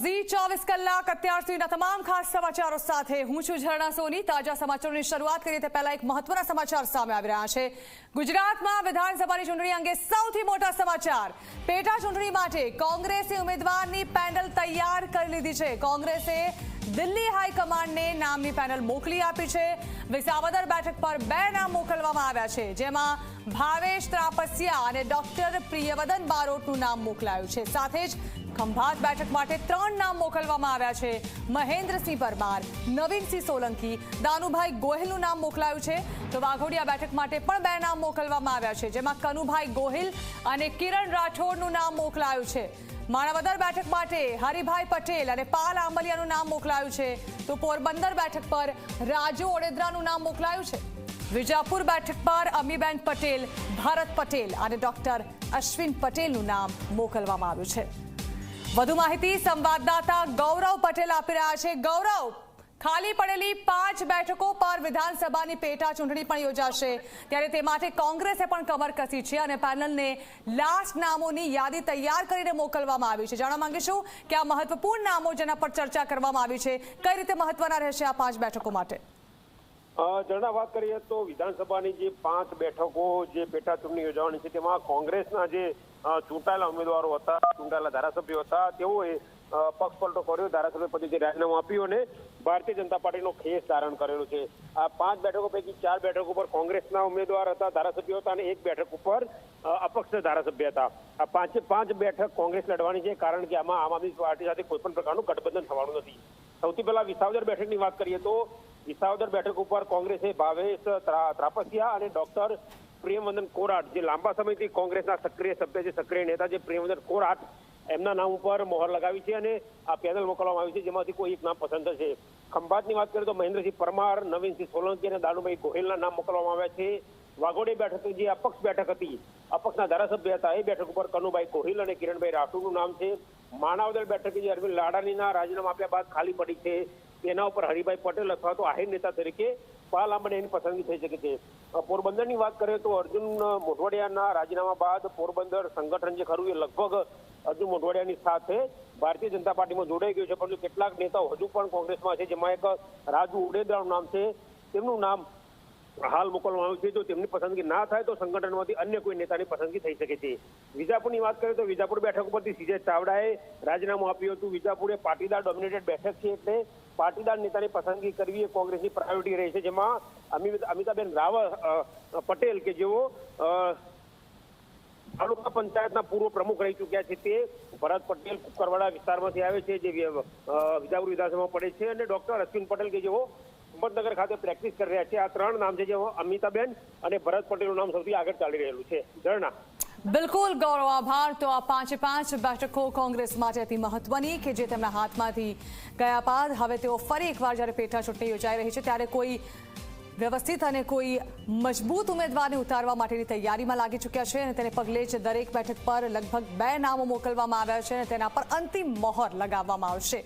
ઝી ચોવીસ કલાક અત્યાર સુધીના તમામ ખાસ સમાચારો સાથે હું છું ઝરણા સોની. તાજા સમાચારોની શરૂઆત કરીએ તે પહેલા એક મહત્વના સમાચાર સામે આવી રહ્યા છે. ગુજરાતમાં વિધાનસભાની ચૂંટણી અંગે સૌથી મોટા સમાચાર. પેટા ચૂંટણી માટે કોંગ્રેસે ઉમેદવારની પેનલ તૈયાર કરી લીધી છે. કોંગ્રેસે દિલ્હી હાઈકમાન્ડને નામની પેનલ મોકલી આપી છે. વિસાવદર બેઠક પર બે નામ મોકલવામાં આવ્યા છે. જેમાં ભાવેશ ત્રાપસિયા અને ડોક્ટર પ્રિયવદન બારોટનું નામ મોકલાયું છે. સાથે જ ખંભાત બેઠક માટે ત્રણ નામ મોકલવામાં આવ્યા છે. મહેન્દ્રસિંહ પરમાર, નવીનસિંહ સોલંકી, દાનુભાઈ ગોહિલનું નામ મોકલાયું છે. તો વાઘોડિયા બેઠક માટે પણ બે નામ મોકલવામાં આવ્યા છે, જેમાં કનુભાઈ ગોહિલ અને કિરણ રાઠોડનું નામ મોકલાયું છે. માણાવદર બેઠક માટે હરિભાઈ પટેલ અને પાલ આંબલિયાનું નામ મોકલાયું છે. તો પોરબંદર બેઠક પર રાજુ ઓડેદરાનું નામ મોકલાયું છે. વિજાપુર બેઠક પર અમીબેન પટેલ, ભરત પટેલ અને ડોક્ટર અશ્વિન પટેલનું નામ મોકલવામાં આવ્યું છે. વધુ માહિતી સંવાદદાતા ગૌરવ પટેલ આપી રહ્યા છે. ગૌરવ, ખાલી પડેલી પાંચ બેઠકો પર વિધાનસભાની પેટા ચૂંટણી પણ યોજાશે. ત્યારે તે માટે કોંગ્રેસે પણ કમર કસી છે અને પેનલને લાસ્ટ નામોની યાદી તૈયાર કરીને મોકલવામાં આવી છે. જાણવા માંગીશું કે આ મહત્વપૂર્ણ નામો જેના પર ચર્ચા કરવામાં આવી છે. કઈ રીતે મહત્વના રહેશે આ પાંચ બેઠકો માટે? જણા વાત કરીએ તો વિધાનસભાની જે પાંચ બેઠકો જે પેટા ચૂંટણી યોજવાની છે, તેમાં કોંગ્રેસના જે ચૂંટાયેલા ઉમેદવારો હતા, ચૂંટાયેલા ધારાસભ્યો હતા, તેઓએ પક્ષ પલટો કર્યો, ધારાસભ્ય પદેથી રાજીનામું આપ્યું અને ભારતીય જનતા પાર્ટીનો ખેસ ધારણ કરેલો છે. આ પાંચ બેઠકો પૈકી ચાર બેઠકો પર કોંગ્રેસના ઉમેદવાર હતા, ધારાસભ્યો હતા અને એક બેઠક ઉપર અપક્ષ ધારાસભ્ય હતા. આ પાંચે, પાંચ બેઠક કોંગ્રેસ લડવાની છે, કારણ કે આમાં આમ આદમી પાર્ટી સાથે કોઈ પણ પ્રકારનું ગઠબંધન થવાનું નથી. સૌથી પહેલા વિસાવદર બેઠકની વાત કરીએ તો વિસાવદર બેઠક ઉપર કોંગ્રેસે ભાવેશ ત્રા- ત્રાપસિયા અને ડોક્ટર પ્રેમવંદન કોરાટ, જે લાંબા સમયથી કોંગ્રેસના સક્રિય સભ્ય છે, સક્રિય નેતા છે પ્રેમવંદન કોરાટ, એમના નામ ઉપર મોહર લગાવી છે અને આ પેનલ મોકલવામાં આવી છે, જેમાંથી કોઈ એક નામ પસંદ થશે ખંભાતની વાત કરીએ તો મહેન્દ્રસિંહ પરમાર, નવીનસિંહ સોલંકી અને દાનુભાઈ ગોહિલના નામ મોકલવામાં આવ્યા છે. વાઘોડી બેઠક જે અપક્ષ બેઠક હતી, અપક્ષના ધારાસભ્ય હતા, એ બેઠક ઉપર કનુભાઈ ગોહિલ અને કિરણભાઈ રાઠોડનું નામ છે. માણાવદર બેઠક જે અરવિંદ લાડાણીના રાજીનામા આપ્યા બાદ ખાલી પડી છે. તેના ઉપર હરિભાઈ પટેલ અથવા તો આહિર નેતા તરીકે આંબને એની પસંદગી થઈ શકે છે. પોરબંદરની વાત કરીએ તો અર્જુન મોઢવાડિયાના રાજીનામા બાદ પોરબંદર સંગઠન જે ખરું એ લગભગ અર્જુન મોઢવાડિયાની સાથે ભારતીય જનતા પાર્ટીમાં જોડાઈ ગયું છે. પરંતુ કેટલાક નેતાઓ હજુ પણ કોંગ્રેસમાં છે, જેમાં એક રાજુ ઉડેદરાનું નામ છે. તેમનું નામ હાલ મોકલવામાં આવ્યું છે, જો તેમની પસંદગી ના થાય તો સંગઠનમાંથી અન્ય કોઈ નેતાની પસંદગી થઈ શકે છે. વિજાપુરની વાત કરીએ તો વિજાપુર બેઠક ઉપરથી સીજે ચાવડાએ રાજીનામું આપ્યું હતું. વિજાપુર એ પાટીદાર ડોમિનેટેડ બેઠક છે એટલે પાટીદાર નેતાની પસંદગી કરવી એ કોંગ્રેસની પ્રાયોરિટી રહી છે. જેમાં અમિત- અમિતાબેન રાવલ પટેલ કે જેઓ તાલુકા પંચાયતના પૂર્વ પ્રમુખ રહી ચૂક્યા છે તે ભરત પટેલ કુકરવાડા વિસ્તારમાંથી આવે છે, જે વિજાપુર વિધાનસભામાં પડે છે. અને ડોક્ટર અશ્વિન પટેલ કે જેઓ હિંમતનગર ખાતે પ્રેક્ટિસ કરી રહ્યા છે. આ ત્રણ નામ છે જેમાં અમિતાબેન અને ભરત પટેલનું નામ સૌથી આગળ ચાલી રહેલું છે. ઝરણા. બિલકુલ, ગૌરવ, આભાર. તો આ પાંચે પાંચ બેઠકો કોંગ્રેસ માટે અતિ મહત્વની કે જે તેમના હાથમાંથી ગયા બાદ હવે તેઓ ફરી એકવાર જ્યારે પેટા ચૂંટણી યોજાઈ રહી છે, ત્યારે કોઈ વ્યવસ્થિત અને કોઈ મજબૂત ઉમેદવારને ઉતારવા માટેની તૈયારીમાં લાગી ચૂક્યા છે અને તેને પગલે જ દરેક બેઠક પર લગભગ બે નામો મોકલવામાં આવ્યા છે અને તેના પર અંતિમ મોહર લગાવવામાં આવશે.